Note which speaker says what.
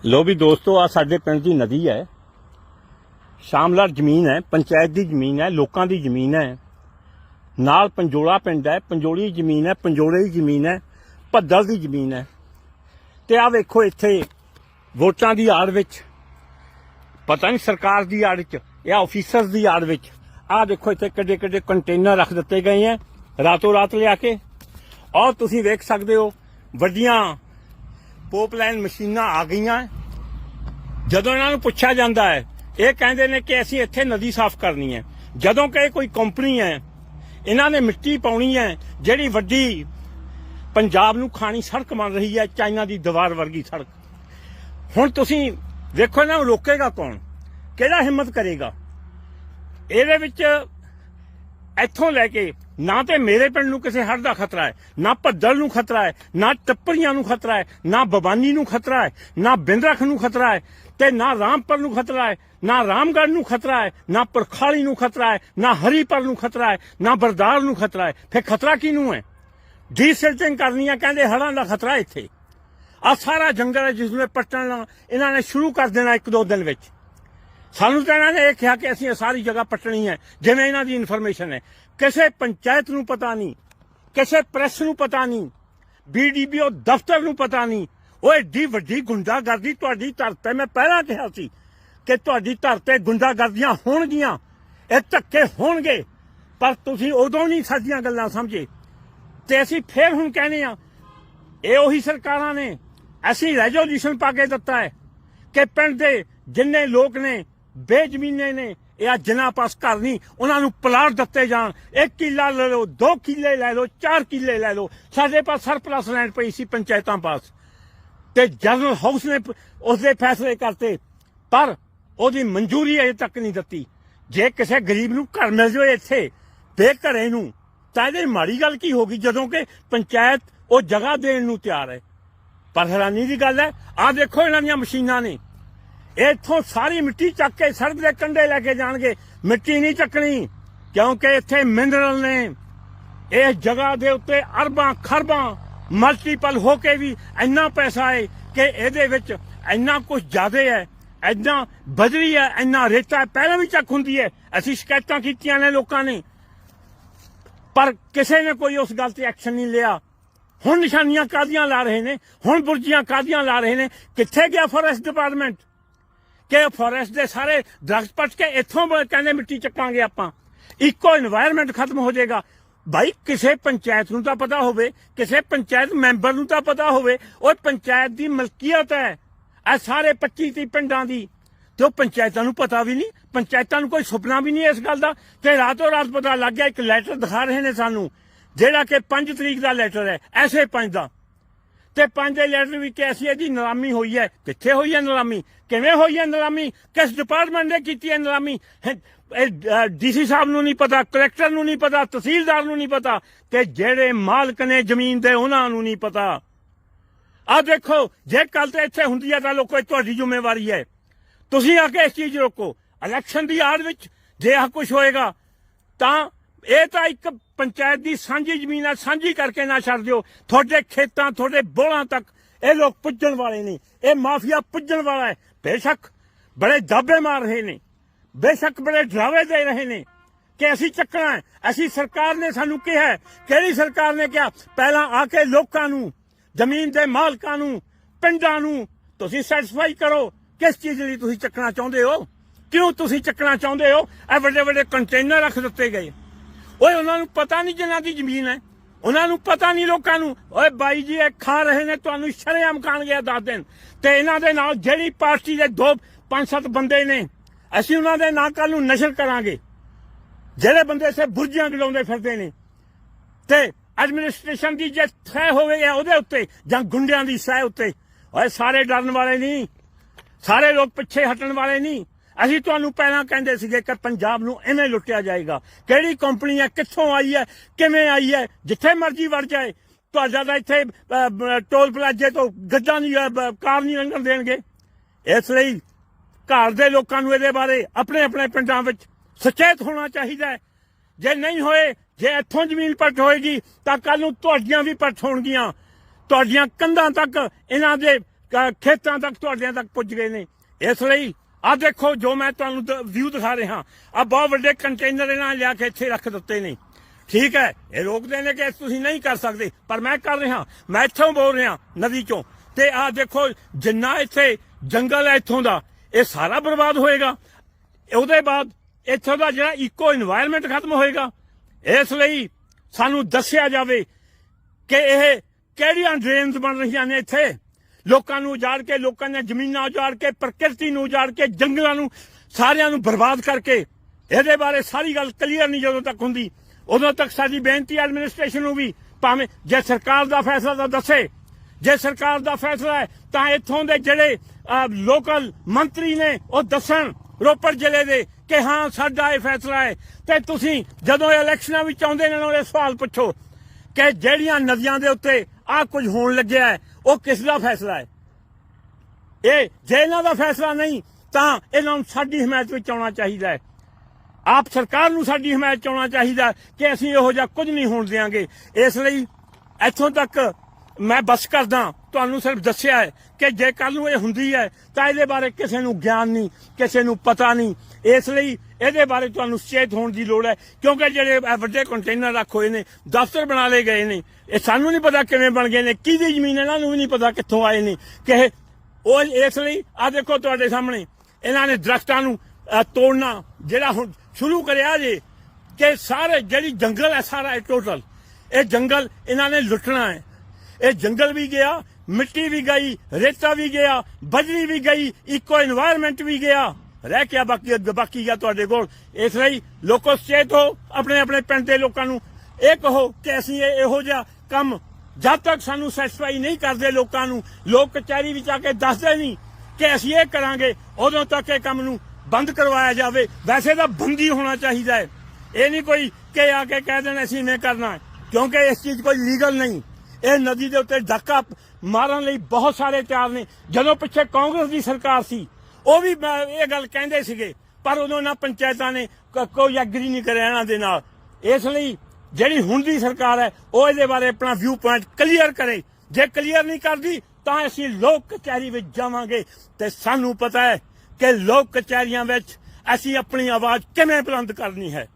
Speaker 1: ਲੋ ਵੀ ਦੋਸਤੋ ਆ ਸਾਡੇ ਪਿੰਡ ਦੀ ਨਦੀ ਹੈ। ਸ਼ਾਮਲਾਰ ਜ਼ਮੀਨ ਹੈ, ਪੰਚਾਇਤ ਦੀ ਜ਼ਮੀਨ ਹੈ, ਲੋਕਾਂ ਦੀ ਜ਼ਮੀਨ ਹੈ। ਨਾਲ ਪੰਜੋਲਾ ਪਿੰਡ ਹੈ, ਪੰਜੋਲੀ ਜ਼ਮੀਨ ਹੈ, ਪੰਜੋਲੇ ਦੀ ਜ਼ਮੀਨ ਹੈ, ਭੱਦਲ ਦੀ ਜ਼ਮੀਨ ਹੈ। ਤੇ ਆ ਵੇਖੋ ਇੱਥੇ ਵੋਟਾਂ ਦੀ ਆੜ ਵਿੱਚ, ਪਤਾ ਨਹੀਂ ਸਰਕਾਰ ਦੀ ਆੜ ਵਿੱਚ ਜਾਂ ਆਫੀਸਰਸ ਦੀ ਆੜ ਵਿੱਚ ਆ ਦੇਖੋ ਇੱਥੇ ਕਿੱਡੇ ਕਿੱਡੇ ਕੰਟੇਨਰ ਰੱਖ ਦਿੱਤੇ ਗਏ ਹੈ ਰਾਤੋਂ ਰਾਤ ਲਿਆ ਕੇ। ਔਰ ਤੁਸੀਂ ਵੇਖ ਸਕਦੇ ਹੋ, ਵੱਡੀਆਂ ਪੋਪਲਾਈਨ ਮਸ਼ੀਨਾਂ ਆ ਗਈਆਂ। ਜਦੋਂ ਇਹਨਾਂ ਨੂੰ ਪੁੱਛਿਆ ਜਾਂਦਾ ਹੈ, ਇਹ ਕਹਿੰਦੇ ਨੇ ਕਿ ਅਸੀਂ ਇੱਥੇ ਨਦੀ ਸਾਫ਼ ਕਰਨੀ ਹੈ। ਜਦੋਂ ਕਿ ਕੋਈ ਕੰਪਨੀ ਹੈ, ਇਹਨਾਂ ਨੇ ਮਿੱਟੀ ਪਾਉਣੀ ਹੈ, ਜਿਹੜੀ ਵੱਡੀ ਪੰਜਾਬ ਨੂੰ ਖਾਣੀ ਸੜਕ ਬਣ ਰਹੀ ਹੈ, ਚਾਈਨਾ ਦੀ ਦੀਵਾਰ ਵਰਗੀ ਸੜਕ। ਹੁਣ ਤੁਸੀਂ ਦੇਖੋ ਇਹਨਾਂ ਨੂੰ ਰੋਕੇਗਾ ਕੌਣ? ਕਿਹੜਾ ਹਿੰਮਤ ਕਰੇਗਾ? ਇਹਦੇ ਵਿੱਚ ਇੱਥੋਂ ਲੈ ਕੇ ਨਾ ਤੇ ਮੇਰੇ ਪਿੰਡ ਨੂੰ ਕਿਸੇ ਹੜ ਦਾ ਖਤਰਾ ਹੈ, ਨਾ ਭੱਦਲ ਨੂੰ ਖਤਰਾ ਹੈ, ਨਾ ਟੱਪਰੀਆਂ ਨੂੰ ਖਤਰਾ ਹੈ, ਨਾ ਬਵਾਨੀ ਨੂੰ ਖਤਰਾ ਹੈ, ਨਾ ਬਿੰਦਰਖ ਨੂੰ ਖਤਰਾ ਹੈ ਤੇ ਨਾ ਰਾਮਪੁਰ ਨੂੰ ਖਤਰਾ ਹੈ, ਨਾ ਰਾਮਗੜ੍ਹ ਨੂੰ ਖਤਰਾ ਹੈ, ਨਾ ਪਰਖਾਲੀ ਨੂੰ ਖਤਰਾ ਹੈ, ਨਾ ਹਰੀਪੁਰ ਨੂੰ ਖਤਰਾ ਹੈ, ਨਾ ਬਰਦਾਰ ਨੂੰ ਖਤਰਾ ਹੈ। ਫਿਰ ਖਤਰਾ ਕਿਹਨੂੰ ਹੈ? ਡੀਸਿਲਟਿੰਗ ਕਰਨੀ ਹੈ ਕਹਿੰਦੇ ਹੜ੍ਹਾਂ ਦਾ ਖਤਰਾ ਇੱਥੇ। ਆ ਸਾਰਾ ਜੰਗਲ ਹੈ ਜਿਸ ਨੂੰ ਪੱਟਣ ਇਹਨਾਂ ਨੇ ਸ਼ੁਰੂ ਕਰ ਦੇਣਾ ਇੱਕ ਦੋ ਦਿਨ ਵਿੱਚ। ਸਾਨੂੰ ਤਾਂ ਇਹਨਾਂ ਨੇ ਇਹ ਕਿਹਾ ਕਿ ਅਸੀਂ ਇਹ ਸਾਰੀ ਜਗ੍ਹਾ ਪੱਟਣੀ ਹੈ, ਜਿਵੇਂ ਇਹਨਾਂ ਦੀ ਇਨਫੋਰਮੇਸ਼ਨ ਹੈ। ਕਿਸੇ ਪੰਚਾਇਤ ਨੂੰ ਪਤਾ ਨਹੀਂ, ਕਿਸੇ ਪ੍ਰੈਸ ਨੂੰ ਪਤਾ ਨਹੀਂ ਬੀਡੀਪੀਓ ਦਫ਼ਤਰ ਨੂੰ ਪਤਾ ਨਹੀਂ। ਉਹ ਏਡੀ ਵੱਡੀ ਗੁੰਡਾਗਰਦੀ ਤੁਹਾਡੀ ਧਰ ਮੈਂ ਪਹਿਲਾਂ ਕਿਹਾ ਸੀ ਕਿ ਤੁਹਾਡੀ ਧਰ ਤੇ ਗੁੰਡਾਗਰਦੀਆਂ ਹੋਣਗੀਆਂ, ਇਹ ਧੱਕੇ ਹੋਣਗੇ। ਪਰ ਤੁਸੀਂ ਉਦੋਂ ਨਹੀਂ ਸਾਡੀਆਂ ਗੱਲਾਂ ਸਮਝੇ। ਤੇ ਅਸੀਂ ਫੇਰ ਹੁਣ ਕਹਿੰਦੇ ਆ ਇਹ ਉਹੀ ਸਰਕਾਰਾਂ ਨੇ, ਅਸੀਂ ਰੈਜੋਲੂਸ਼ਨ ਪਾ ਕੇ ਦਿੱਤਾ ਹੈ ਕਿ ਪਿੰਡ ਦੇ ਜਿੰਨੇ ਲੋਕ ਨੇ ਬੇਜ਼ਮੀਨੇ ਨੇ ਇਹ ਆ ਜਿਨ੍ਹਾਂ ਪਾਸ ਘਰ ਨਹੀਂ, ਉਹਨਾਂ ਨੂੰ ਪਲਾਟ ਦਿੱਤੇ ਜਾਣ। ਇੱਕ ਕਿੱਲਾ ਲੈ ਲਓ, ਦੋ ਕਿੱਲੇ ਲੈ ਲਓ, ਚਾਰ ਕਿੱਲੇ ਲੈ ਲਓ। ਸਾਡੇ ਪਾਸ ਸਰਪਲਸ ਲੈਂਡ ਪਈ ਸੀ ਪੰਚਾਇਤਾਂ ਪਾਸ। ਤੇ ਜਨਰਲ ਹਾਊਸ ਨੇ ਪ- ਉਸ ਦੇ ਫੈਸਲੇ ਕਰਤੇ। ਪਰ ਉਹਦੀ ਮਨਜ਼ੂਰੀ ਅਜੇ ਤੱਕ ਨਹੀਂ ਦਿੱਤੀ। ਜੇ ਕਿਸੇ ਗਰੀਬ ਨੂੰ ਘਰ ਮਿਲ ਜਾਵੇ ਇੱਥੇ ਬੇਘਰੇ ਨੂੰ, ਤਾਂ ਇਹਦੇ ਮਾੜੀ ਗੱਲ ਕੀ ਹੋਗੀ ਜਦੋਂ ਕਿ ਪੰਚਾਇਤ ਉਹ ਜਗ੍ਹਾ ਦੇਣ ਨੂੰ ਤਿਆਰ ਹੈ। ਪਰ ਹੈਰਾਨੀ ਦੀ ਗੱਲ ਹੈ, ਆਹ ਦੇਖੋ ਇਹਨਾਂ ਦੀਆਂ ਮਸ਼ੀਨਾਂ ਨੇ। ਇੱਥੋਂ ਸਾਰੀ ਮਿੱਟੀ ਚੱਕ ਕੇ ਸੜਕ ਦੇ ਕੰਢੇ ਲੈ ਕੇ ਜਾਣਗੇ। ਮਿੱਟੀ ਨਹੀਂ ਚੱਕਣੀ, ਕਿਉਂਕਿ ਇੱਥੇ ਮਿਨਰਲ ਨੇ। ਇਸ ਜਗ੍ਹਾ ਦੇ ਉੱਤੇ ਅਰਬਾਂ ਖਰਬਾਂ ਮਲਟੀਪਲ ਹੋ ਕੇ ਵੀ ਇੰਨਾ ਪੈਸਾ ਹੈ ਕਿ ਇਹਦੇ ਵਿੱਚ ਇੰਨਾ ਕੁਝ ਜ਼ਿਆਦਾ ਹੈ ਇੰਨਾ ਬਜਰੀ ਹੈ ਇੰਨਾ ਰੇਤਾ ਪਹਿਲਾਂ ਵੀ ਚੱਕ ਹੁੰਦੀ ਹੈ ਅਸੀਂ ਸ਼ਿਕਾਇਤਾਂ ਕੀਤੀਆਂ ਨੇ ਲੋਕਾਂ ਨੇ। ਪਰ ਕਿਸੇ ਨੇ ਕੋਈ ਉਸ ਗੱਲ ਤੇ ਐਕਸ਼ਨ ਨਹੀਂ ਲਿਆ। ਹੁਣ ਨਿਸ਼ਾਨੀਆਂ ਕਾਦੀਆਂ ਲਾ ਰਹੇ ਨੇ? ਹੁਣ ਬੁਰਜੀਆਂ ਕਾਦੀਆਂ ਲਾ ਰਹੇ ਨੇ? ਕਿੱਥੇ ਗਿਆ ਫੋਰੈਸਟ ਡਿਪਾਰਟਮੈਂਟ ਕਿ ਫੋਰੈਸਟ ਦੇ ਸਾਰੇ ਦਰਖਤ ਪੱਟ ਕੇ ਇੱਥੋਂ ਕਹਿੰਦੇ ਮਿੱਟੀ ਚੱਕਾਂਗੇ ਆਪਾਂ। ਇੱਕੋ এনवायरमेंट ਖਤਮ ਹੋ ਜਾਏਗਾ। ਭਾਈ ਕਿਸੇ ਪੰਚਾਇਤ ਨੂੰ ਤਾਂ ਪਤਾ ਹੋਵੇ, ਕਿਸੇ ਪੰਚਾਇਤ ਮੈਂਬਰ ਨੂੰ ਤਾਂ ਪਤਾ ਹੋਵੇ, ਉਹ ਪੰਚਾਇਤ ਦੀ ਮਲਕੀਅਤ ਹੈ, ਇਹ ਸਾਰੇ 25 30 ਪਿੰਡਾਂ ਦੀ। ਤੇ ਉਹ ਪੰਚਾਇਤਾਂ ਨੂੰ ਪਤਾ ਵੀ ਨਹੀਂ, ਪੰਚਾਇਤਾਂ ਨੂੰ ਕੋਈ ਸੁਪਨਾ ਵੀ ਨਹੀਂ ਇਸ ਗੱਲ ਦਾ। ਤੇ ਰਾਤੋਂ ਰਾਤ ਪਤਾ ਲੱਗ ਗਿਆ, ਇੱਕ ਲੈਟਰ ਦਿਖਾ ਰਹੇ ਨੇ ਸਾਨੂੰ, ਜਿਹੜਾ ਕਿ 5 ਤਰੀਕ ਦਾ ਲੈਟਰ ਹੈ, ਐਸੇ 5 ਦਾ। ਤੇ ਪੰਜ ਦੇ ਲੈਟਰ ਵੀ ਕਿ ਅਸੀਂ ਇਹਦੀ ਨਿਲਾਮੀ ਹੋਈ ਹੈ। ਕਿੱਥੇ ਹੋਈ ਹੈ ਨਿਲਾਮੀ? ਕਿਵੇਂ ਹੋਈ ਹੈ ਨਿਲਾਮੀ? ਕਿਸ ਡਿਪਾਰਟਮੈਂਟ ਨੇ ਕੀਤੀ ਹੈ ਨਿਲਾਮੀ? ਡੀਸੀ ਸਾਹਿਬ ਨੂੰ ਨਹੀਂ ਪਤਾ ਕਲੈਕਟਰ ਨੂੰ ਨਹੀਂ ਪਤਾ, ਤਹਿਸੀਲਦਾਰ ਨੂੰ ਨਹੀਂ ਪਤਾ ਤੇ ਜਿਹੜੇ ਮਾਲਕ ਨੇ ਜ਼ਮੀਨ ਦੇ ਉਹਨਾਂ ਨੂੰ ਨਹੀਂ ਪਤਾ। ਆ ਦੇਖੋ, ਜੇ ਕੱਲ ਤੇ ਇੱਥੇ ਹੁੰਦੀ ਹੈ ਤਾਂ ਲੋਕੋ ਤੁਹਾਡੀ ਜ਼ਿੰਮੇਵਾਰੀ ਹੈ। ਤੁਸੀਂ ਆ ਕੇ ਇਸ ਚੀਜ਼ ਰੋਕੋ। ਇਲੈਕਸ਼ਨ ਦੀ ਆੜ ਵਿੱਚ ਜੇ ਆ ਕੁਝ ਹੋਏਗਾ, ਤਾਂ ਇਹ ਤਾਂ ਇੱਕ ਪੰਚਾਇਤ ਦੀ ਸਾਂਝੀ ਜ਼ਮੀਨ ਹੈ ਸਾਂਝੀ ਕਰਕੇ ਨਾ ਛੱਡ ਦਿਓ। ਤੁਹਾਡੇ ਖੇਤਾਂ, ਤੁਹਾਡੇ ਬੋਲਾਂ ਤੱਕ ਇਹ ਲੋਕ ਪੁੱਜਣ ਵਾਲੇ ਨੇ। ਇਹ ਮਾਫੀਆ ਪੁੱਜਣ ਵਾਲਾ ਹੈ। ਬੇਸ਼ੱਕ ਬੜੇ ਦਾਬੇ ਮਾਰ ਰਹੇ ਨੇ। ਬੇਸ਼ੱਕ ਬੜੇ ਡਰਾਵੇ ਦੇ ਰਹੇ ਨੇ ਕਿ ਅਸੀਂ ਚੱਕਣਾ ਹੈ। ਅਸੀਂ ਸਰਕਾਰ ਨੇ ਸਾਨੂੰ ਕਿਹਾ ਕਿਹੜੀ ਸਰਕਾਰ ਨੇ ਕਿਹਾ? ਪਹਿਲਾਂ ਆ ਕੇ ਲੋਕਾਂ ਨੂੰ, ਜ਼ਮੀਨ ਦੇ ਮਾਲਕਾਂ ਨੂੰ, ਪਿੰਡਾਂ ਨੂੰ ਤੁਸੀਂ ਸੈਟੀਸਫਾਈ ਕਰੋ ਕਿਸ ਚੀਜ਼ ਲਈ ਤੁਸੀਂ ਚੱਕਣਾ ਚਾਹੁੰਦੇ ਹੋ। ਕਿਉਂ ਤੁਸੀਂ ਚੱਕਣਾ ਚਾਹੁੰਦੇ ਹੋ? ਇਹ ਵੱਡੇ ਵੱਡੇ ਕੰਟੇਨਰ ਰੱਖ ਦਿੱਤੇ ਗਏ। ਓਏ ਉਹਨਾਂ ਨੂੰ ਪਤਾ ਨਹੀਂ ਜਿਨ੍ਹਾਂ ਦੀ ਜ਼ਮੀਨ ਹੈ। ਉਹਨਾਂ ਨੂੰ ਪਤਾ ਨਹੀਂ ਲੋਕਾਂ ਨੂੰ। ਓਏ ਬਾਈ ਜੀ, ਇਹ ਖਾ ਰਹੇ ਨੇ, ਤੁਹਾਨੂੰ ਸ਼ਰੇਆਮ ਖਾਣਗੇ ਦੱਸ ਦਿਨ। ਤੇ ਇਹਨਾਂ ਦੇ ਨਾਲ ਜਿਹੜੀ ਪਾਰਟੀ ਦੇ ਦੋ, ਪੰਜ, ਸੱਤ ਬੰਦੇ ਨੇ, ਅਸੀਂ ਉਹਨਾਂ ਦੇ ਨਾਂ ਕੱਲ ਨੂੰ ਨਸ਼ਰ ਕਰਾਂਗੇ। ਜਿਹੜੇ ਬੰਦੇ ਸੇ ਬੁਰਜੀਆਂ ਗਲਾਉਂਦੇ ਫਿਰਦੇ ਨੇ। ਤੇ ਐਡਮਿਨਿਸਟ੍ਰੇਸ਼ਨ ਦੀ ਜੇ ਸਹਿ ਹੋਵੇ ਉਹਦੇ ਉੱਤੇ, ਜਾਂ ਗੁੰਡਿਆਂ ਦੀ ਸਹਿ ਉੱਤੇ। ਓਏ ਸਾਰੇ ਡਰਨ ਵਾਲੇ ਨਹੀਂ। ਸਾਰੇ ਲੋਕ ਪਿੱਛੇ ਹਟਣ ਵਾਲੇ ਨਹੀਂ। ਅਸੀਂ ਤੁਹਾਨੂੰ ਪਹਿਲਾਂ ਕਹਿੰਦੇ ਸੀਗੇ ਕਿ ਪੰਜਾਬ ਨੂੰ ਐਵੇਂ ਲੁੱਟਿਆ ਜਾਏਗਾ। ਕਿਹੜੀ ਕੰਪਨੀ ਹੈ, ਕਿੱਥੋਂ ਆਈ ਹੈ, ਕਿਵੇਂ ਆਈ ਹੈ, ਜਿੱਥੇ ਮਰਜ਼ੀ ਵੜ ਜਾਏ। ਤੁਹਾਡਾ ਤਾਂ ਇੱਥੇ ਟੋਲ ਪਲਾਜ਼ੇ ਤੋਂ ਗੱਡਾ ਨਹੀਂ ਕਾਰ ਨਹੀਂ ਲੰਘਣ ਦੇਣਗੇ। ਇਸ ਲਈ ਘਰ ਦੇ ਲੋਕਾਂ ਨੂੰ ਇਹਦੇ ਬਾਰੇ ਆਪਣੇ ਆਪਣੇ ਪਿੰਡਾਂ ਵਿੱਚ ਸੁਚੇਤ ਹੋਣਾ ਚਾਹੀਦਾ ਹੈ। ਜੇ ਨਹੀਂ ਹੋਏ, ਜੇ ਇੱਥੋਂ ਜ਼ਮੀਨ ਪੱਟ ਹੋਏਗੀ, ਤਾਂ ਕੱਲ ਨੂੰ ਤੁਹਾਡੀਆਂ ਵੀ ਪਰਟ ਹੋਣਗੀਆਂ। ਤੁਹਾਡੀਆਂ ਕੰਧਾਂ ਤੱਕ, ਇਹਨਾਂ ਦੇ ਖੇਤਾਂ ਤੱਕ, ਤੁਹਾਡਿਆਂ ਤੱਕ ਪੁੱਜ ਗਏ ਨੇ। ਇਸ ਲਈ ਆ ਦੇਖੋ ਜੋ ਮੈਂ ਤੁਹਾਨੂੰ ਵਿਊ ਦਿਖਾ ਰਿਹਾ। ਆ ਬਹੁਤ ਵੱਡੇ ਕੰਟੇਨਰ ਇਹਨਾਂ ਲਿਆ ਕੇ ਇੱਥੇ ਰੱਖ ਦਿੱਤੇ ਨੇ। ਠੀਕ ਹੈ, ਇਹ ਰੋਕਦੇ ਨੇ ਕਿ ਤੁਸੀਂ ਨਹੀਂ ਕਰ ਸਕਦੇ। ਪਰ ਮੈਂ ਕਰ ਰਿਹਾ, ਮੈਂ ਇੱਥੋਂ ਬੋਲ ਰਿਹਾ, ਨਦੀ ਚੋਂ। ਤੇ ਆ ਦੇਖੋ, ਜਿੰਨਾ ਇੱਥੇ ਜੰਗਲ ਹੈ ਇੱਥੋਂ ਦਾ, ਇਹ ਸਾਰਾ ਬਰਬਾਦ ਹੋਏਗਾ। ਉਹਦੇ ਬਾਅਦ ਇੱਥੋਂ ਦਾ ਜਿਹੜਾ ਇਕੋ এনवायरमेंट ਖਤਮ ਹੋਏਗਾ। ਇਸ ਲਈ ਸਾਨੂੰ ਦੱਸਿਆ ਜਾਵੇ ਕਿ ਇਹ ਕਿਹੜੀਆਂ ਡਰੇਨਸ ਬਣ ਰਹੀਆਂ ਨੇ ਇੱਥੇ? ਲੋਕਾਂ ਨੂੰ ਉਜਾੜ ਕੇ, ਲੋਕਾਂ ਦੀਆਂ ਜ਼ਮੀਨਾਂ ਉਜਾੜ ਕੇ, ਪ੍ਰਕਿਰਤੀ ਨੂੰ ਉਜਾੜ ਕੇ, ਜੰਗਲਾਂ ਨੂੰ, ਸਾਰਿਆਂ ਨੂੰ ਬਰਬਾਦ ਕਰਕੇ, ਇਹਦੇ ਬਾਰੇ ਸਾਰੀ ਗੱਲ ਕਲੀਅਰ ਨਹੀਂ ਜਦੋਂ ਤੱਕ ਹੁੰਦੀ। ਉਦੋਂ ਤੱਕ ਸਾਡੀ ਬੇਨਤੀ ਐਡਮਿਨਿਸਟ੍ਰੇਸ਼ਨ ਨੂੰ ਵੀ ਭਾਵੇਂ ਜੇ ਸਰਕਾਰ ਦਾ ਫੈਸਲਾ ਤਾਂ ਦੱਸੇ। ਜੇ ਸਰਕਾਰ ਦਾ ਫੈਸਲਾ ਹੈ, ਤਾਂ ਇੱਥੋਂ ਦੇ ਜਿਹੜੇ ਲੋਕਲ ਮੰਤਰੀ ਨੇ, ਉਹ ਦੱਸਣ ਰੋਪੜ ਜ਼ਿਲ੍ਹੇ ਦੇ ਕਿ ਹਾਂ, ਸਾਡਾ ਇਹ ਫੈਸਲਾ ਹੈ। ਤੇ ਤੁਸੀਂ ਜਦੋਂ ਇਲੈਕਸ਼ਨਾਂ ਵਿੱਚ ਆਉਂਦੇ ਨੇ, ਉਹਨਾਂ ਨੂੰ ਇਹ ਸਵਾਲ ਪੁੱਛੋ ਕਿ ਜਿਹੜੀਆਂ ਨਦੀਆਂ ਦੇ ਉੱਤੇ ਆ ਕੁਝ ਹੋਣ ਲੱਗਿਆ ਹੈ, ਉਹ ਕਿਸ ਦਾ ਫੈਸਲਾ ਹੈ? ਇਹ ਜੇ ਇਹਨਾਂ ਦਾ ਫੈਸਲਾ ਨਹੀਂ, ਤਾਂ ਇਹਨਾਂ ਨੂੰ ਸਾਡੀ ਹਮਾਇਤ ਵਿੱਚ ਆਉਣਾ ਚਾਹੀਦਾ ਹੈ। ਆਪ ਸਰਕਾਰ ਨੂੰ ਸਾਡੀ ਹਮਾਇਤ ਚ ਆਉਣਾ ਚਾਹੀਦਾ ਕਿ ਅਸੀਂ ਇਹੋ ਜਿਹਾ ਕੁਝ ਨਹੀਂ ਹੋਣ ਦੇਵਾਂਗੇ ਇਸ ਲਈ ਇੱਥੋਂ ਤੱਕ ਮੈਂ ਬਸ ਕਰਦਾ, ਤੁਹਾਨੂੰ ਸਿਰਫ ਦੱਸਿਆ ਹੈ ਕਿ ਜੇ ਕੱਲ ਨੂੰ ਇਹ ਹੁੰਦੀ ਹੈ, ਤਾਂ ਇਹਦੇ ਬਾਰੇ ਕਿਸੇ ਨੂੰ ਗਿਆਨ ਨਹੀਂ, ਕਿਸੇ ਨੂੰ ਪਤਾ ਨਹੀਂ। ਇਸ ਲਈ ਇਹਦੇ ਬਾਰੇ ਤੁਹਾਨੂੰ ਸੁਚੇਤ ਹੋਣ ਦੀ ਲੋੜ ਹੈ, ਕਿਉਂਕਿ ਜਿਹੜੇ ਵੱਡੇ ਕੰਟੇਨਰ ਰੱਖ ਹੋਏ ਨੇ, ਦਫ਼ਤਰ ਬਣਾ ਲਏ ਗਏ ਨੇ, ਇਹ ਸਾਨੂੰ ਨਹੀਂ ਪਤਾ ਕਿਵੇਂ ਬਣ ਗਏ ਨੇ, ਕਿਹਦੀ ਜ਼ਮੀਨ ਇਹਨਾਂ ਨੂੰ ਵੀ ਨਹੀਂ ਪਤਾ ਕਿੱਥੋਂ ਆਏ ਨੇ, ਕਿ ਉਹ ਇਸ ਲਈ ਆ ਦੇਖੋ ਤੁਹਾਡੇ ਸਾਹਮਣੇ, ਇਹਨਾਂ ਨੇ ਦਰਖਤਾਂ ਨੂੰ ਤੋੜਨਾ, ਜਿਹੜਾ ਹੁਣ ਸ਼ੁਰੂ ਕਰਿਆ ਜੇ, ਕਿ ਸਾਰੇ ਜਿਹੜੀ ਜੰਗਲ ਹੈ ਸਾਰਾ ਟੋਟਲ ਇਹ ਜੰਗਲ ਇਹਨਾਂ ਨੇ ਲੁੱਟਣਾ ਹੈ। ਇਹ ਜੰਗਲ ਵੀ ਗਿਆ, ਮਿੱਟੀ ਵੀ ਗਈ, ਰੇਤਾ ਵੀ ਗਿਆ, ਬਜਰੀ ਵੀ ਗਈ ਇਕੋ এনवायरमेंट ਵੀ ਗਿਆ। ਰਹਿ ਗਿਆ ਬਾਕੀ ਬਾਕੀ ਗਿਆ ਤੁਹਾਡੇ ਕੋਲ। ਇਸ ਲਈ ਲੋਕੋ ਸਚੇਤ ਹੋ, ਆਪਣੇ ਆਪਣੇ ਪਿੰਡ ਦੇ ਲੋਕਾਂ ਨੂੰ। ਇਹ ਕਹੋ ਕਿ ਅਸੀਂ ਇਹ ਇਹੋ ਜਿਹਾ ਕੰਮ ਜਦ ਤੱਕ ਸਾਨੂੰ ਸੈਟੀਸਫਾਈ ਨਹੀਂ ਕਰਦੇ ਲੋਕਾਂ ਨੂੰ, ਲੋਕ ਕਚਹਿਰੀ ਵਿੱਚ ਆ ਕੇ ਦੱਸਦੇ ਨਹੀਂ ਕਿ ਅਸੀਂ ਇਹ ਕਰਾਂਗੇ, ਉਦੋਂ ਤੱਕ ਇਹ ਕੰਮ ਨੂੰ ਬੰਦ ਕਰਵਾਇਆ ਜਾਵੇ। ਵੈਸੇ ਤਾਂ ਬੰਦੀ ਹੋਣਾ ਚਾਹੀਦਾ ਹੈ। ਇਹ ਨਹੀਂ ਕੋਈ ਕਿ ਆ ਕੇ ਕਹਿ ਦੇਣ, ਅਸੀਂ ਨਹੀਂ ਕਰਨਾ ਕਿਉਂਕਿ ਇਸ ਚੀਜ਼ ਕੋਈ ਲੀਗਲ ਨਹੀਂ। ਇਹ ਨਦੀ ਦੇ ਉੱਤੇ ਡਾਕਾ ਮਾਰਨ ਲਈ ਬਹੁਤ ਸਾਰੇ ਤਿਆਰ ਨੇ। ਜਦੋਂ ਪਿੱਛੇ ਕਾਂਗਰਸ ਦੀ ਸਰਕਾਰ ਸੀ ਉਹ ਵੀ ਮੈਂ ਇਹ ਗੱਲ ਕਹਿੰਦੇ ਸੀਗੇ, ਪਰ ਉਦੋਂ ਨਾ ਪੰਚਾਇਤਾਂ ਨੇ ਕੋਈ ਐਗਰੀ ਨਹੀਂ ਕਰਿਆ ਇਹਨਾਂ ਦੇ ਨਾਲ। ਇਸ ਲਈ ਜਿਹੜੀ ਹੁਣ ਦੀ ਸਰਕਾਰ ਹੈ, ਉਹ ਇਹਦੇ ਬਾਰੇ ਆਪਣਾ ਵਿਊ ਪੁਆਇੰਟ ਕਲੀਅਰ ਕਰੇ। ਜੇ ਕਲੀਅਰ ਨਹੀਂ ਕਰਦੀ, ਤਾਂ ਅਸੀਂ ਲੋਕ ਕਚਹਿਰੀ ਵਿੱਚ ਜਾਵਾਂਗੇ। ਤੇ ਸਾਨੂੰ ਪਤਾ ਹੈ ਕਿ ਲੋਕ ਕਚਹਿਰੀਆਂ ਵਿੱਚ ਅਸੀਂ ਆਪਣੀ ਆਵਾਜ਼ ਕਿਵੇਂ ਬੁਲੰਦ ਕਰਨੀ ਹੈ।